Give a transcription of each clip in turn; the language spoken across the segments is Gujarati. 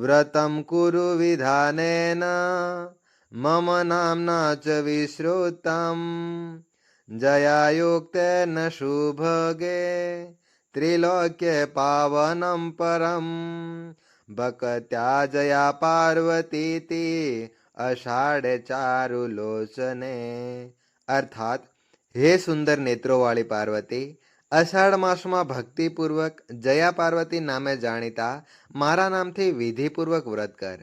વ્રતમ કુરુ વિધાનેન મમ નામના ચ વિશ્રુતમ જયાયુક્તેન શુભગે ત્રિલોક્ય પાવનમ પરમ ભક્ત્યા જયા પાર્વતીતી અષાઢ ચારુ લોચને અર્થાત હે સુંદર નેત્રોવાળી પાર્વતી અષાઢ માસમાં ભક્તિપૂર્વક જયા પાર્વતી નામે જાણીતા મારા નામથી વિધિપૂર્વક વ્રત કર.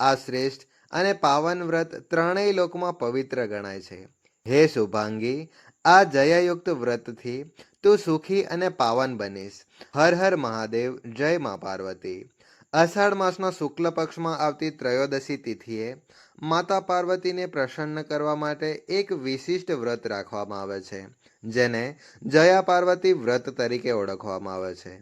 આ શ્રેષ્ઠ અને પાવન વ્રત ત્રણેય લોકમાં પવિત્ર ગણાય છે. હે શુભાંગી, આ જયયુક્ત વ્રતથી તું સુખી અને પાવન બનીશ. હર હર મહાદેવ, જય મા પાર્વતી. અષાઢ માસના શુક્લ પક્ષમાં આવતી ત્રયોદશી તિથિએ માતા પાર્વતીને પ્રસન્ન કરવા માટે એક વિશિષ્ટ વ્રત રાખવામાં આવે છે. જેને જયા પાર્વતી વ્રત તરીકે ઓળખવામાં આવે છે.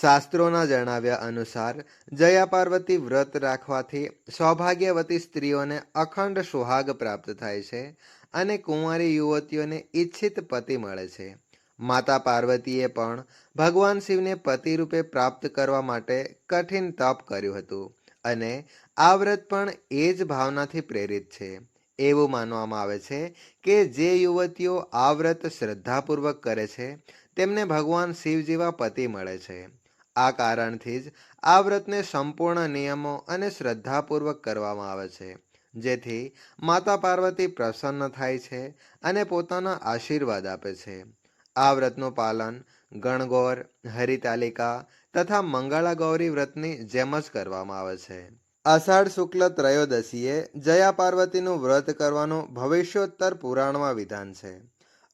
શાસ્ત્રોના જણાવ્યા અનુસાર, જયા પાર્વતી વ્રત રાખવાથી સૌભાગ્યવતી સ્ત્રીઓને અખંડ સુહાગ પ્રાપ્ત થાય છે અને કુંવારી યુવતીઓને ઈચ્છિત પતિ મળે છે. માતા પાર્વતીએ પણ ભગવાન શિવને પતિ રૂપે પ્રાપ્ત કરવા માટે કઠિન તપ કર્યું હતું અને આ વ્રત પણ એ જ ભાવનાથી પ્રેરિત છે. એવું માનવામાં આવે છે કે જે યુવતીઓ આ વ્રત શ્રદ્ધાપૂર્વક કરે છે, તેમને ભગવાન શિવ જેવા પતિ મળે છે. આ કારણથી જ આ વ્રતને સંપૂર્ણ નિયમો અને શ્રદ્ધાપૂર્વક કરવામાં આવે છે. જેથી માતા પાર્વતી પ્રસન્ન થાય છે અને પોતાના આશીર્વાદ આપે છે. આ વ્રતનું પાલન ગણગોર, હરિતાલિકા તથા મંગળા ગૌરી વ્રતની જેમ જ કરવામાં આવે છે. અષાઢ શુક્લ ત્રયોદશીએ જયા પાર્વતીનું વ્રત કરવાનું ભવિષ્યોત્તર પુરાણમાં વિધાન છે.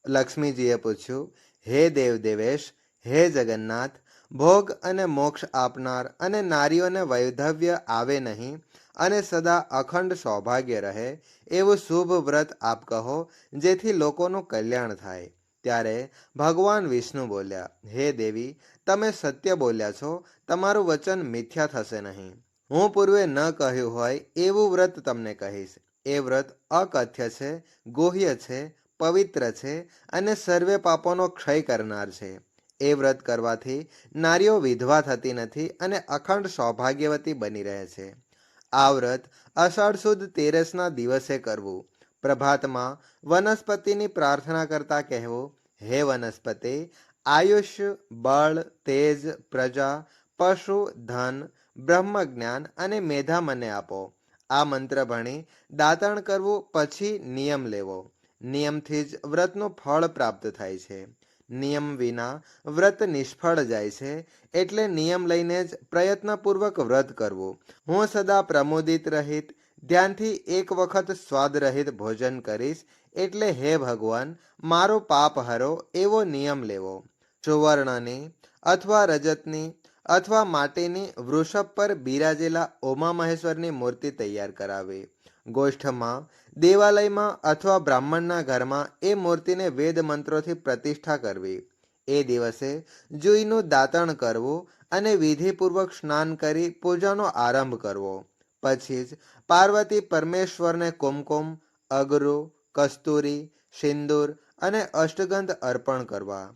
લક્ષ્મીજીએ પૂછ્યું, હે દેવ દેવેશ, હે જગન્નાથ, ભોગ અને મોક્ષ આપનાર અને નારીઓને વૈધવ્ય આવે નહીં અને સદા અખંડ સૌભાગ્ય રહે, એવું શુભ વ્રત આપ કહો, જેથી લોકોનું કલ્યાણ થાય. ત્યારે ભગવાન વિષ્ણુ બોલ્યા, હે દેવી, તમે સત્ય બોલ્યા છો, તમારું વચન મિથ્યા થશે નહીં. હું પૂર્વે ન કહ્યું હોય એવું વ્રત તમને કહીશ. એ વ્રત અકથ્ય છે, ગોહ્ય છે, પવિત્ર છે અને સર્વે પાપોનો ક્ષય કરનાર છે. એ વ્રત કરવાથી નારીઓ વિધવા થતી નથી અને અખંડ સૌભાગ્યવતી બની રહે છે. આ વ્રત અષાઢ સુદ તેરસના દિવસે કરવું. પ્રભાતમાં વનસ્પતિની પ્રાર્થના કરતા કહેવું, હે વનસ્પતિ, આયુષ્ય, બળ, તેજ, પ્રજા, પશુ, ધન બ્રહ્મ જ્ઞાન અને મેધા મને આપો. આ મંત્ર ભણી દાતણ કરવું પછી નિયમ લેવો. નિયમથી જ વ્રતનું ફળ પ્રાપ્ત થાય છે. નિયમ વિના વ્રત નિષ્ફળ જાય છે એટલે નિયમ લઈને જ પ્રયત્નપૂર્વક વ્રત કરવું. હું સદા પ્રમોદિત રહિત, ધ્યાનથી એક વખત સ્વાદ રહિત ભોજન કરીશ એટલે હે ભગવાન, મારો પાપ હરો એવો નિયમ લેવો. સુવર્ણની અથવા રજતની અથવા માટીની વૃષભ પર બિરાજેલા ઓમા મહેશ્વરની મૂર્તિ તૈયાર કરાવી. ગોષ્ઠમાં, દેવાલયમાં અથવા બ્રાહ્મણના ઘરમાં એ મૂર્તિને વેદ મંત્રોથી પ્રતિષ્ઠા કરવી. એ દિવસે જુઈનું દાતણ કરવું અને વિધિપૂર્વક સ્નાન કરી પૂજાનો આરંભ કરવો. પછી જ પાર્વતી પરમેશ્વરને કુમકુમ, અગરુ, કસ્તુરી, સિંદૂર અને અષ્ટગંધ અર્પણ કરવા.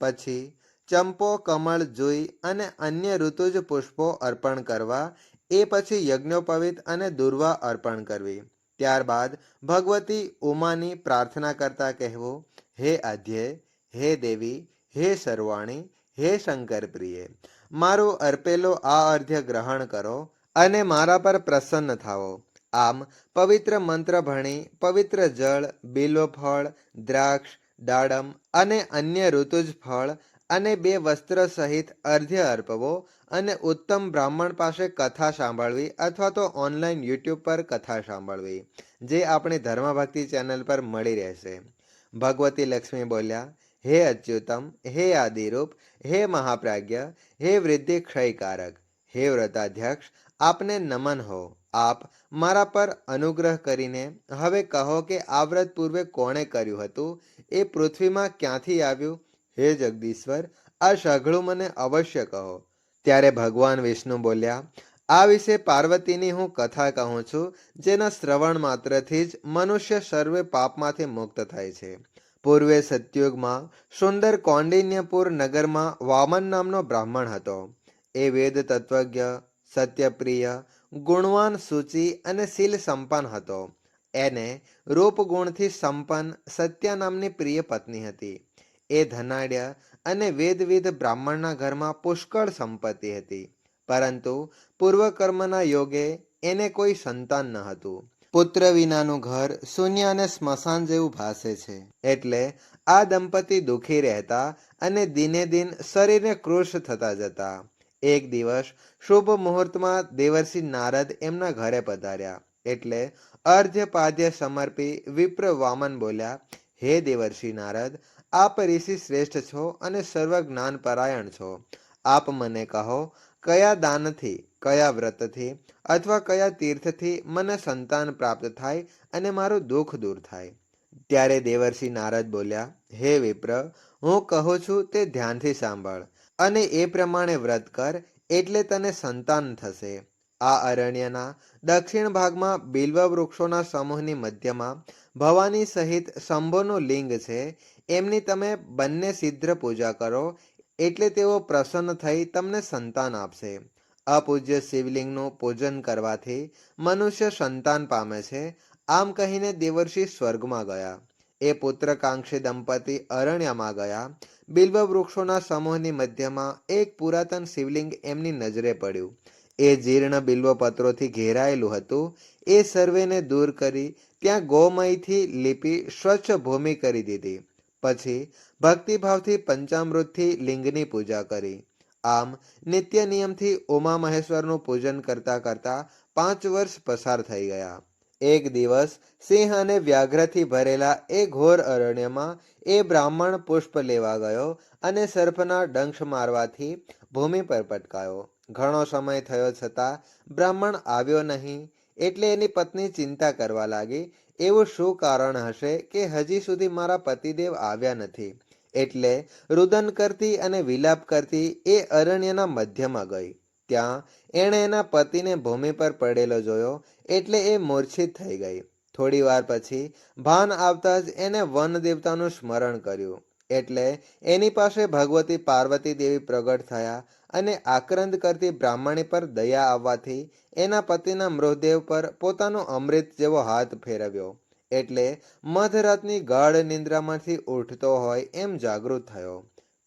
પછી ચંપો, કમળ, જુઈ અને અન્ય ઋતુજ પુષ્પો અર્પણ કરવા, એ પછી યજ્ઞોપવિત અને દુર્વા અર્પણ કરવી. ત્યારબાદ ભગવતી ઉમાની પ્રાર્થના કરતા કહેવું, હે આધ્યય હે દેવી, હે સર્વાણી, હે શંકર પ્રિય મારું અર્પેલો આ અર્ધ્ય ગ્રહણ કરો અને મારા પર પ્રસન્ન થાઓ. આમ પવિત્ર મંત્ર ભણી, પવિત્ર જળ બિલ્વ ફળ, દ્રાક્ષ, દાડમ અને અન્ય ઋતુજ ફળ અને બે વસ્ત્ર સહિત અર્ધ્ય અર્પવો અને ઉત્તમ બ્રાહ્મણ પાસે કથા સાંભળવી અથવા તો ઓનલાઈન યુટ્યુબ પર કથા સાંભળવી, જે આપણી ધર્મભક્તિ ચેનલ પર મળી રહેશે. ભગવતી લક્ષ્મી બોલ્યા, હે અચ્યુતમ, હે આદિરૂપ, હે મહાપ્રાજ્ઞ, હે વૃદ્ધિ ક્ષયકારક, હે વ્રતાધ્યક્ષ, આપને નમન હો. આપ મારા પર અનુગ્રહ કરીને હવે કહો કે આ વ્રત પૂર્વે કોણે કર્યું હતું? એ પૃથ્વીમાં ક્યાંથી આવ્યું? હે જગદીશ્વર, આ સઘળું મને અવશ્ય કહો. ત્યારે ભગવાન વિષ્ણુ બોલ્યા, આ વિશે પાર્વતીની હું કથા કહું છું, જેના શ્રવણ માત્રથી જ મનુષ્ય સર્વે પાપમાંથી મુક્ત થાય છે. પૂર્વે સત્યુગમાં સુંદર કૌંડિન્યપુર નગરમાં વામન નામનો બ્રાહ્મણ હતો. એ વેદ તત્વજ્ઞ, સત્યપ્રિય, ગુણવાન સૂચિ અને શીલ સંપન્ન હતો. એને રૂપગુણથી સંપન્ન સત્યા નામની પ્રિય પત્ની હતી. એ ધનાઢ્ય અને વેદવિધ બ્રાહ્મણના ઘરમાં પુષ્કળ સંપત્તિ હતી. પરંતુ પૂર્વકર્મના યોગે એને કોઈ સંતાન ન હતું. પુત્ર વિનાનું ઘર શૂન્ય અને સ્મશાન જેવું ભાસે છે. એટલે આ દંપતી દુઃખી રહેતા અને દિને દિન શરીરે કૃશ થતા જતા. એક દિવસ શુભ મુહૂર્તમાં દેવર્ષિ નારદ એમના ઘરે પધાર્યા. એટલે અર્ધ પાધ્ય સમર્પી વિપ્ર વામન બોલ્યા, હે દેવર્ષિ નારદ આપ ઋષિ શ્રેષ્ઠ છો અને સર્વ જ્ઞાન પરાયણ છો. આપ મને કહો, કયા દાનથી, કયા વ્રતથી અથવા કયા તીર્થથી મને સંતાન પ્રાપ્ત થાય અને મારું દુઃખ દૂર થાય? ત્યારે દેવર્ષિ નારદ બોલ્યા, હે વિપ્ર, હું કહું છું તે ધ્યાનથી સાંભળ અને એ પ્રમાણે વ્રત કર એટલે તને સંતાન થશે. આ અરણ્યના દક્ષિણ ભાગમાં બિલ્વ વૃક્ષોના સમૂહની મધ્યમાં ભવાની સહિત શંભોનું લિંગ છે. એમની તમે બંને સિદ્ધ પૂજા કરો, એટલે તેઓ પ્રસન્ન થઈ તમને સંતાન આપશે. અપૂજ્ય શિવલિંગનું પૂજન કરવાથી મનુષ્ય સંતાન પામે છે. આમ કહીને દેવર્ષિ સ્વર્ગમાં ગયા. એ પુત્રકાંક્ષી દંપતી અરણ્યમાં ગયા. બિલ્વ વૃક્ષોના સમૂહની મધ્યમાં એક પુરાતન શિવલિંગ એમની નજરે પડ્યું. એ જીર્ણ બિલ્વપત્રોથી ઘેરાયેલું હતું. એ સર્વેને દૂર કરી ત્યાં ગોમયથી લીપી સ્વચ્છ ભૂમિ કરી દીધી. પછી ભક્તિભાવથી પંચામૃતથી લિંગની પૂજા કરી. આમ નિત્ય નિયમથી ઉમા મહેશ્વરનું પૂજન કરતા કરતા પાંચ વર્ષ પસાર થઈ ગયા. એક દિવસ સિંહ અને વ્યાઘ્રથી ભરેલા એ ઘોર અરણ્યમાં એ બ્રાહ્મણ પુષ્પ લેવા ગયો અને સર્પના ડંખ મારવાથી ભૂમિ પર પટકાયો. ઘણો સમય થયો છતાં બ્રાહ્મણ આવ્યો નહીં એટલે એની પત્ની ચિંતા કરવા લાગી એવું શું કારણ હશે કે હજી સુધી મારા પતિદેવ આવ્યા નથી? એટલે રુદન કરતી અને વિલાપ કરતી એ અરણ્યના મધ્યમાં ગઈ. ત્યાં એણે એના પતિને ભૂમિ પર પડેલો જોયો એટલે એ મૂર્છિત થઈ ગઈ. થોડી વાર પછી ભાન આવતા જ એને વન દેવતાનું સ્મરણ કર્યું. એટલે એની પાસે ભગવતી પાર્વતી દેવી પ્રગટ થયા અને આક્રંદ કરતી બ્રાહ્મણી પર દયા આવવાથી એના પતિના મૃતદેહ પર પોતાનો અમૃત જેવો હાથ ફેરવ્યો. એટલે મધરાતની ગાઢ નિંદ્રામાંથી ઉઠતો હોય એમ જાગૃત થયો.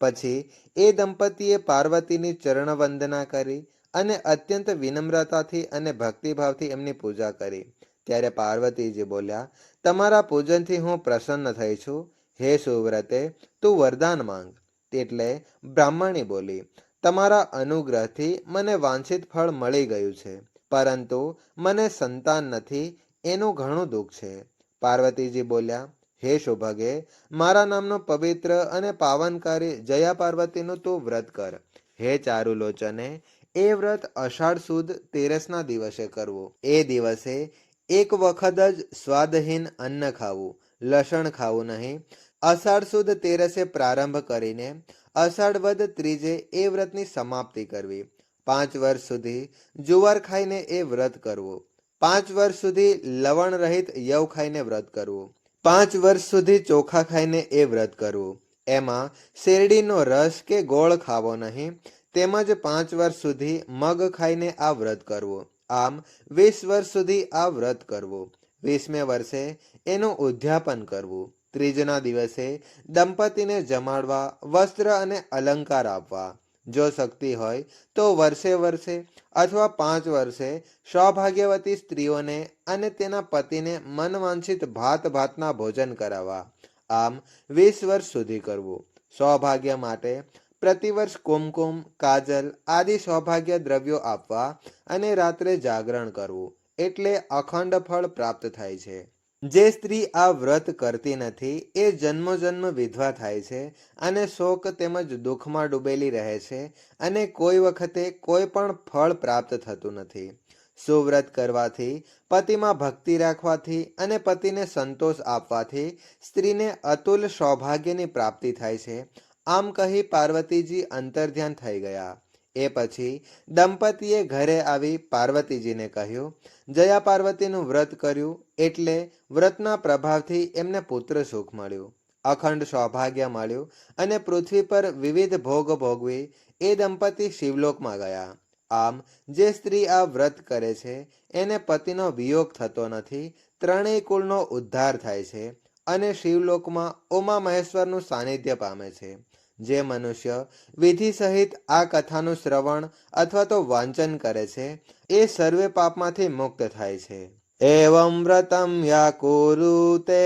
પછી એ દંપતીએ પાર્વતીની ચરણ વંદના કરી અને અત્યંત વિનમ્રતાથી અને ભક્તિભાવથી એમની પૂજા કરી. ત્યારે પાર્વતીજી બોલ્યા, તમારા પૂજનથી હું પ્રસન્ન થઈ છું. હે સુવ્રતે, તું વરદાન માંગ. એટલે બ્રાહ્મણી બોલી તમારા અનુગ્રહથી મને વાંછિત ફળ મળી ગયું છે, પરંતુ મને સંતાન નથી, એનું ઘણું દુઃખ છે. પાર્વતીજી બોલ્યા, હે શોભગે મારા નામનો પવિત્ર અને પાવનકારી જયા પાર્વતીનું તું વ્રત કર. હે ચારુલોચને, એ વ્રત અષાઢ સુદ તેરસના દિવસે કરવું. એ દિવસે એક વખત જ સ્વાદહીન અન્ન ખાવું. લસણ ખાવું નહીં અષાઢ સુદ તેરસે પ્રારંભ કરીને અષાઢ વદ ત્રીજે એ વ્રતની સમાપ્તિ કરવી. પાંચ વર્ષ સુધી જુવાર ખાઈને એ વ્રત કરવું. પાંચ વર્ષ સુધી લવણ રહિત યવ ખાઈને વ્રત કરવું. પાંચ વર્ષ સુધી ચોખા ખાઈને એ વ્રત કરવું. એમાં શેરડીનો રસ કે ગોળ ખાવો નહીં, તેમજ પાંચ વર્ષ સુધી મગ ખાઈને આ વ્રત કરવું. આમ વીસ વર્ષ સુધી આ વ્રત કરવું. વીસમે વર્ષે એનું ઉદ્યાપન કરવું. ત્રીજના દિવસે દંપતીને જમાડવા, વસ્ત્ર અને અલંકાર આપવા. જો શક્તિ હોય તો વર્ષે વર્ષે અથવા પાંચ વર્ષે સૌભાગ્યવતી સ્ત્રીઓને અને તેના પતિને મનવાંછિત ભાત ભાતના ભોજન કરાવવા. આમ વીસ વર્ષ સુધી કરવું. સૌભાગ્ય માટે પ્રતિવર્ષ કુમકુમ, કાજલ આદિ સૌભાગ્ય દ્રવ્યો આપવા અને રાત્રે જાગરણ કરવું. એટલે અખંડ ફળ પ્રાપ્ત થાય છે. જે સ્ત્રી આ વ્રત કરતી નથી, એ જન્મ જન્મ વિધવા થાય છે અને શોક તેમજ દુઃખમાં ડૂબેલી રહે છે અને કોઈ વખતે કોઈ પણ ફળ પ્રાપ્ત થતું નથી. સુવ્રત કરવાથી, પતિમાં ભક્તિ રાખવાથી અને પતિને સંતોષ આપવાથી સ્ત્રીને અતુલ સૌભાગ્યની પ્રાપ્તિ થાય છે. આમ કહી પાર્વતીજી અંતર્ધ્યાન થઈ ગયા. એ પછી દંપતીએ ઘરે આવી પાર્વતીજીને કહ્યું, જયા પાર્વતીનું વ્રત કર્યું એટલે વ્રતના પ્રભાવથી એમને પુત્ર સુખ મળ્યું, અખંડ સૌભાગ્ય મળ્યું અને પૃથ્વી પર વિવિધ ભોગ ભોગવી એ દંપતી શિવલોકમાં ગયા. આમ, જે સ્ત્રી આ વ્રત કરે છે, એને પતિનો વિયોગ થતો નથી, ત્રણેય કુળનો ઉદ્ધાર થાય છે અને શિવલોકમાં ઉમા મહેશ્વરનું સાનિધ્ય પામે છે. જે મનુષ્ય વિધિ સહિત આ કથાનું શ્રવણ અથવા તો વાંચન કરે છે, એ સર્વે પાપમાંથી મુક્ત થાય છે. એવમ વ્રતમ યા કુરુતે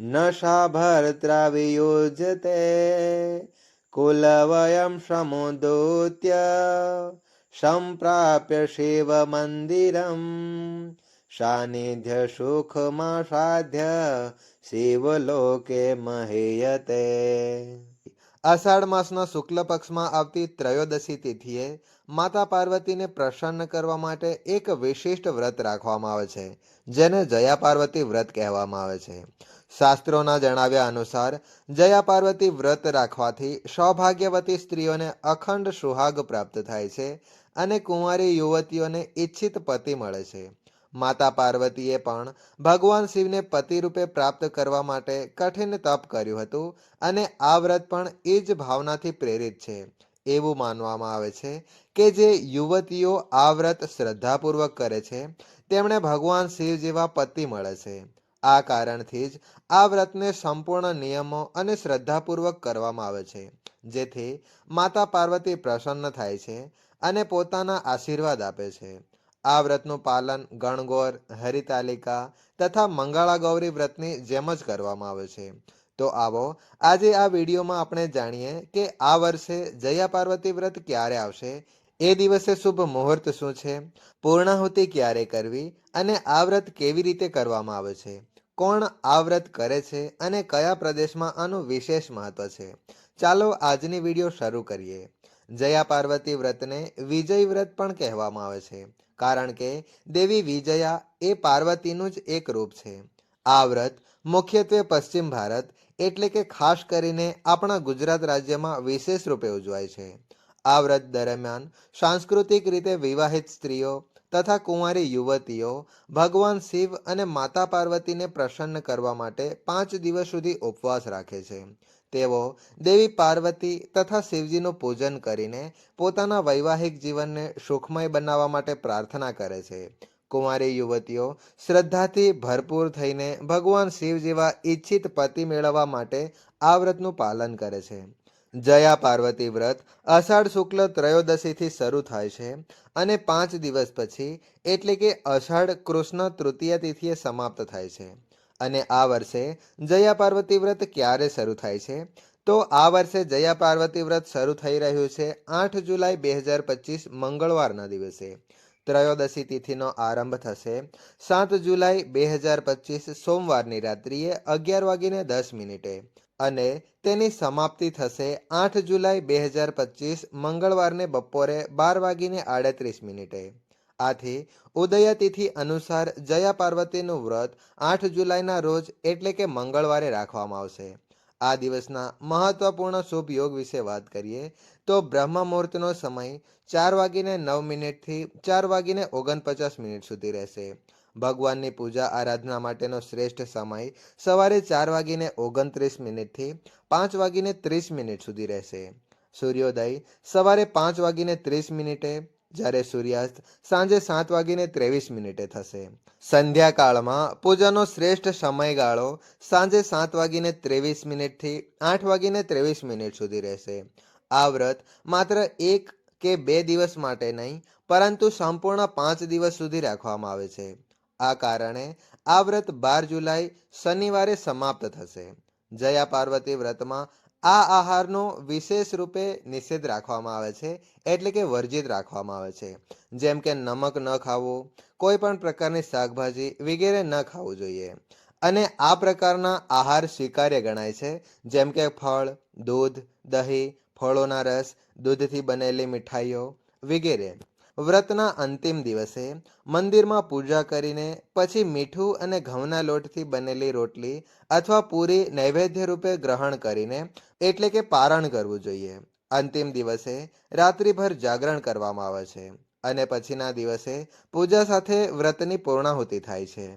નશા ભર્ત્રા વિયોજતે કુલવયમ સમુદોત્ય, સંપ્રાપ્ય શિવ મંદિરમ, સાનિધ્ય સુખમાં સાધ્ય શિવલોકે મહેયતે. અષાઢ માસના શુક્લ પક્ષમાં આવતી ત્રયોદશી તિથિએ માતા પાર્વતીને પ્રસન્ન કરવા માટે એક વિશિષ્ટ વ્રત રાખવામાં આવે છે, જેને જયા પાર્વતી વ્રત કહેવામાં આવે છે. શાસ્ત્રોના જણાવ્યા અનુસાર, જયા પાર્વતી વ્રત રાખવાથી સૌભાગ્યવતી સ્ત્રીઓને અખંડ સુહાગ પ્રાપ્ત થાય છે અને કુંવારી યુવતીઓને ઈચ્છિત પતિ મળે છે. માતા પાર્વતીએ પણ ભગવાન શિવને પતિ રૂપે પ્રાપ્ત કરવા માટે કઠિન તપ કર્યું હતું અને આ વ્રત પણ એ જ ભાવનાથી પ્રેરિત છે. એવું માનવામાં આવે છે કે જે યુવતીઓ આ વ્રત શ્રદ્ધાપૂર્વક કરે છે, તેમણે ભગવાન શિવ જેવા પતિ મળે છે. આ કારણથી જ આ વ્રતને સંપૂર્ણ નિયમો અને શ્રદ્ધાપૂર્વક કરવામાં આવે છે, જેથી માતા પાર્વતી પ્રસન્ન થાય છે અને પોતાના આશીર્વાદ આપે છે. આ વ્રતનું પાલન ગણગોર, હરિતાલિકા તથા મંગળા ગૌરી વ્રતની જેમ જ કરવામાં આવે છે. તો આવો, આજે આ વિડીયોમાં આપણે જાણીએ કે આ વર્ષે જયા પાર્વતી વ્રત ક્યારે આવશે, એ દિવસે શુભ મુહૂર્ત શું છે, પૂર્ણાહુતિ ક્યારે કરવી અને આ વ્રત કેવી રીતે કરવામાં આવે છે, કોણ આ વ્રત કરે છે અને કયા પ્રદેશમાં આનું વિશેષ મહત્વ છે. ચાલો આજની વીડિયો શરૂ કરીએ. જયા પાર્વતી વ્રતને વિજય વ્રત પણ કહેવામાં આવે છે. કારણ કે દેવી વિજયા એ પાર્વતીનું જ એક રૂપ છે. આ વ્રત મુખ્યત્વે પશ્ચિમ ભારત એટલે કે ખાસ કરીને આપણા ગુજરાત રાજ્યમાં વિશેષ રૂપે ઉજવાય છે. આ વ્રત દરમિયાન સાંસ્કૃતિક રીતે વિવાહિત સ્ત્રીઓ તથા કુંવારી યુવતીઓ ભગવાન શિવ અને માતા પાર્વતીને પ્રસન્ન કરવા માટે પાંચ દિવસ સુધી ઉપવાસ રાખે છે. તેઓ દેવી પાર્વતી તથા શિવજીનું પૂજન કરીને પોતાના વૈવાહિક જીવનને સુખમય બનાવવા માટે પ્રાર્થના કરે છે. કુમારી યુવતીઓ શ્રદ્ધાથી ભરપૂર થઈને ભગવાન શિવ જેવા ઈચ્છિત પતિ મેળવવા માટે આ વ્રતનું પાલન કરે છે. જયા પાર્વતી વ્રત અષાઢ શુક્લ ત્રયોદશીથી શરૂ થાય છે અને પાંચ દિવસ પછી એટલે કે અષાઢ કૃષ્ણ તૃતીય તિથિએ સમાપ્ત થાય છે. અને આ વર્ષે જયા પાર્વતી વ્રત ક્યારે શરૂ થાય છે? તો આ વર્ષે જયા પાર્વતી વ્રત શરૂ થઈ રહ્યું છે આઠ જુલાઈ બે હજાર પચીસ મંગળવારના દિવસે. ત્રયોદશી તિથિનો આરંભ થશે સાત જુલાઈ બે હજાર પચીસ સોમવારની રાત્રિએ અગિયાર વાગીને દસ મિનિટે. અને તેની સમાપ્તિ થશે આઠ જુલાઈ બે હજાર પચીસ મંગળવારને બપોરે બાર વાગીને આડત્રીસ મિનિટે. આથી ઉદય તિથિ અનુસાર જયા પાર્વતીનું વ્રત આઠ જુલાઈના રોજ એટલે કે મંગળવારે રાખવામાં આવશે. આ દિવસના મહત્વપૂર્ણ શુભ યોગ વિશે વાત કરીએ તો બ્રહ્મ મુહૂર્તનો સમય ચાર વાગીને નવ મિનિટથી ચાર વાગીને ઓગણપચાસ મિનિટ સુધી રહેશે. ભગવાનની પૂજા આરાધના માટેનો શ્રેષ્ઠ સમય સવારે ચાર વાગીને ઓગણત્રીસ મિનિટથી પાંચ વાગીને ત્રીસ મિનિટ સુધી રહેશે. સૂર્યોદય સવારે પાંચ વાગીને ત્રીસ મિનિટે જ્યારે સૂર્યાસ્ત સાંજે સાત વાગીને ત્રેવીસ મિનિટે થશે. સંધ્યાકાળમાં પૂજાનો શ્રેષ્ઠ સમયગાળો સાંજે સાત વાગીને ત્રેવીસ મિનિટથી આઠ વાગીને ત્રેવીસ મિનિટ સુધી રહેશે. આ વ્રત માત્ર એક કે બે દિવસ માટે નહીં, પરંતુ સંપૂર્ણ પાંચ દિવસ સુધી રાખવામાં આવે છે. આ કારણે આ વ્રત બાર જુલાઈ શનિવારે સમાપ્ત થશે. જયા પાર્વતી વ્રતમાં આ આહારનો વિશેષ રૂપે નિષેધ રાખવામાં આવે છે, એટલે કે વર્જિત રાખવામાં આવે છે. જેમ કે નમક ન ખાવું, કોઈ પણ પ્રકારની શાકભાજી વગેરે ન ખાવું જોઈએ. અને આ પ્રકારના આહાર સ્વીકાર્ય ગણાય છે, જેમ કે ફળ, દૂધ, દહીં, ફળોના રસ, દૂધથી બનેલી મીઠાઈઓ વગેરે. વ્રતના અંતિમ દિવસે મંદિરમાં પૂજા કરીને પછી મીઠું અને ઘઉંના લોટથી બનેલી રોટલી અથવા પૂરી નૈવેદ્ય રૂપે ગ્રહણ કરીને એટલે કે પારણ કરવું જોઈએ. અંતિમ દિવસે રાત્રિભર જાગરણ કરવામાં આવે છે અને પછીના દિવસે પૂજા સાથે વ્રતની પૂર્ણાહુતિ થાય છે.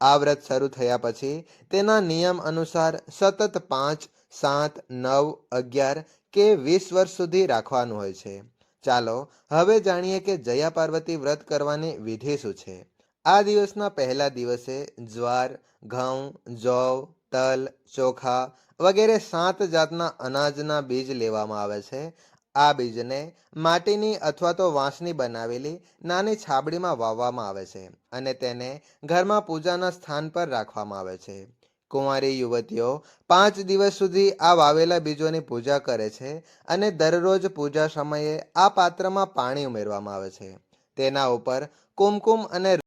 આ વ્રત શરૂ થયા પછી તેના નિયમ અનુસાર સતત પાંચ, સાત, નવ, અગિયાર કે વીસ વર્ષ સુધી રાખવાનું હોય છે. ચાલો હવે જાણીએ કે જયા પાર્વતી વ્રત કરવાની વિધિ શું છે. આ દિવસના પહેલા દિવસે જ્વાર, ઘઉં, જવ, તલ, ચોખા વગેરે સાત જાતના અનાજના બીજ લેવામાં આવે છે. આ બીજને માટીની અથવા તો વાંસની બનાવેલી નાની છાબડીમાં વાવવામાં આવે છે અને તેને ઘરમાં પૂજાના સ્થાન પર રાખવામાં આવે છે. કુંવારી યુવતીઓ પાંચ દિવસ સુધી આ વાવેલા બીજોની પૂજા કરે છે અને દરરોજ પૂજા સમયે આ પાત્રમાં પાણી ઉમેરવામાં આવે છે. તેના ઉપર કુમકુમ અને